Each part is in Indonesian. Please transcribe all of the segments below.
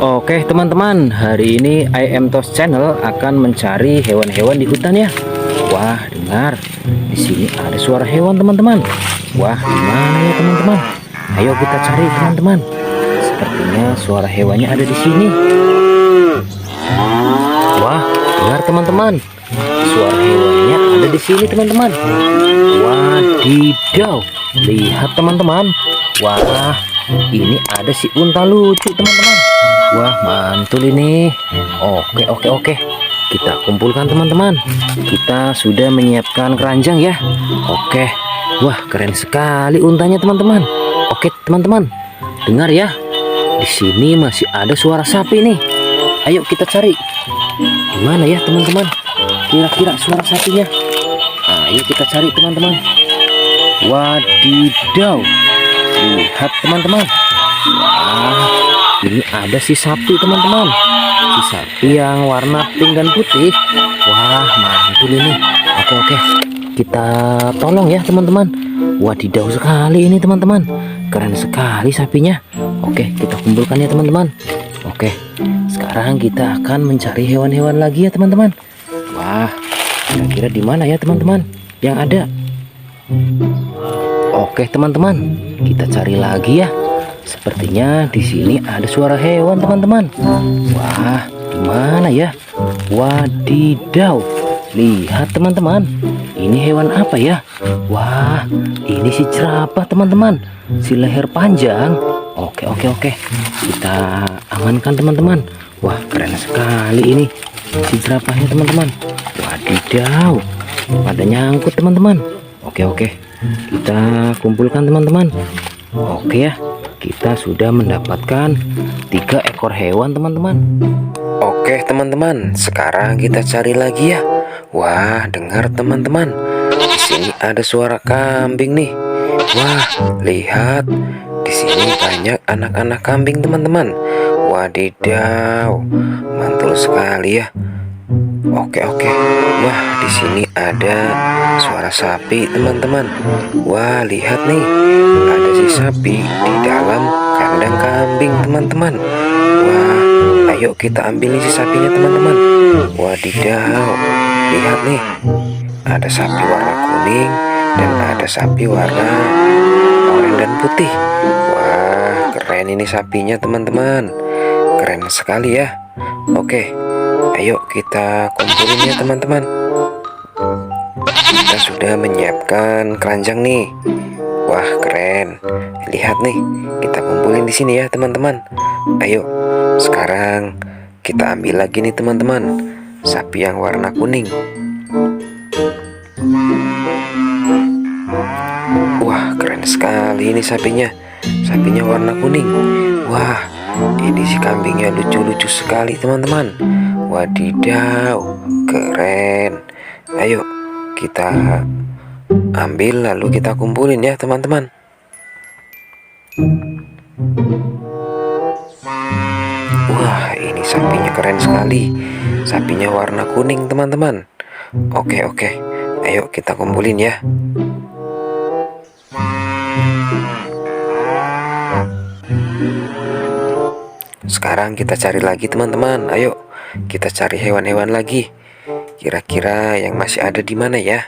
Oke teman-teman, hari ini IM Tos Channel akan mencari hewan-hewan di hutan ya. Wah, dengar, di sini ada suara hewan teman-teman. Wah, di mana ya teman-teman? Ayo kita cari teman-teman. Sepertinya suara hewannya ada di sini. Wah, dengar teman-teman. Suara hewannya ada di sini teman-teman. Wadidaw, lihat teman-teman. Wah, ini ada si unta lucu teman-teman. Wah mantul ini. Oke oke oke. Kita kumpulkan teman-teman. Kita sudah menyiapkan keranjang ya. Oke. Wah keren sekali untanya teman-teman. Oke teman-teman. Dengar ya. Di sini masih ada suara sapi nih. Ayo kita cari. Di mana ya teman-teman? Kira-kira suara sapinya. Ayo kita cari teman-teman. Wadidaw. Lihat teman-teman. Wah, ini ada si sapi teman-teman. Si sapi yang warna pink dan putih. Wah, mantul ini. Oke oke, kita tolong ya teman-teman. Wadidaw sekali ini teman-teman. Keren sekali sapinya. Oke, kita kumpulkan ya teman-teman. Oke, sekarang kita akan mencari hewan-hewan lagi ya teman-teman. Wah, kira-kira di mana ya teman-teman yang ada? Oke teman-teman, kita cari lagi ya. Sepertinya di sini ada suara hewan teman-teman. Wah, di mana ya? Wadidaw, lihat teman-teman. Ini hewan apa ya? Wah, ini si jerapah teman-teman. Si leher panjang. Oke oke oke, kita amankan teman-teman. Wah, keren sekali ini si jerapahnya teman-teman. Wadidaw, pada nyangkut teman-teman. Oke oke, kita kumpulkan teman-teman. Oke ya, kita sudah mendapatkan tiga ekor hewan teman-teman. Oke teman-teman, sekarang kita cari lagi ya. Wah, dengar teman-teman, di sini ada suara kambing nih. Wah, lihat, di sini banyak anak-anak kambing teman-teman. Wadidaw, mantul sekali ya. Oke oke, wah di sini ada suara sapi teman-teman. Wah lihat nih, ada si sapi di dalam kandang kambing teman-teman. Wah, ayo kita ambil si sapinya teman-teman. Wadidaw, lihat nih, ada sapi warna kuning dan ada sapi warna oranye dan putih. Wah keren ini sapinya teman-teman, keren sekali ya. Oke, Ayo kita kumpulin ya teman-teman. Kita sudah menyiapkan keranjang nih. Wah keren. Lihat nih Kita kumpulin di sini ya teman-teman. Ayo Sekarang Kita ambil lagi nih teman-teman. Sapi yang warna kuning. Wah keren sekali ini sapinya. Sapinya warna kuning. Wah ini si kambingnya lucu-lucu sekali teman-teman Wadidaw, keren. Ayo kita ambil lalu kita kumpulin ya teman-teman. Wah, ini sapinya keren sekali. Sapinya warna kuning teman-teman. Oke, oke. Ayo kita kumpulin ya. Sekarang kita cari lagi teman-teman. Ayo kita cari hewan-hewan lagi. Kira-kira yang masih ada di mana ya?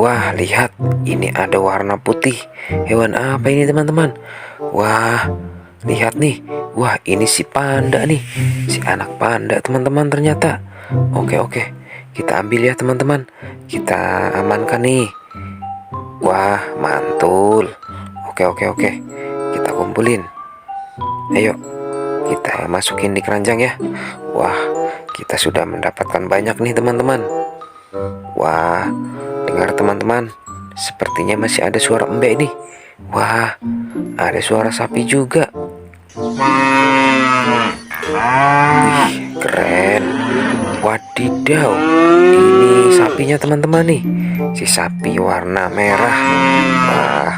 Wah, lihat. Ini ada warna putih. Hewan apa ini teman-teman? Wah, lihat nih. Wah, ini si panda nih. Si anak panda teman-teman ternyata. Oke, oke. Kita ambil ya teman-teman. Kita amankan nih. Wah, mantul. Oke, oke, oke kita kumpulin ayo kita masukin di keranjang ya. Wah kita sudah mendapatkan banyak nih teman-teman. Wah dengar teman-teman. Sepertinya masih ada suara embek nih. Wah ada suara sapi juga. Wih keren. Wadidaw ini sapinya teman-teman nih. Si sapi warna merah. Wah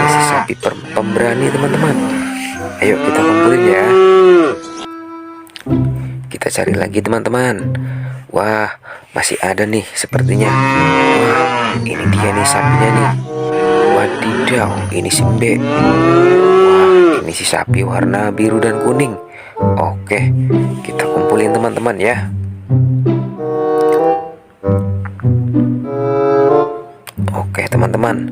ini si sapi pemberani teman-teman ayo kita kumpulin ya kita cari lagi teman-teman wah masih ada nih sepertinya wah ini dia nih sapinya nih wadidaw ini si Mbe wah Ini si sapi warna biru dan kuning. Oke, kita kumpulin teman-teman ya. Oke teman-teman,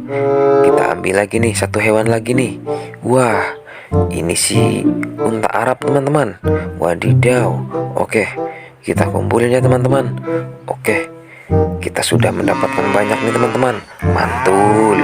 kita ambil lagi nih satu hewan lagi nih. Wah, ini si unta Arab teman-teman. Wadidaw. Oke, kita kumpulin ya teman-teman. Oke, kita sudah mendapatkan banyak nih teman-teman. Mantul.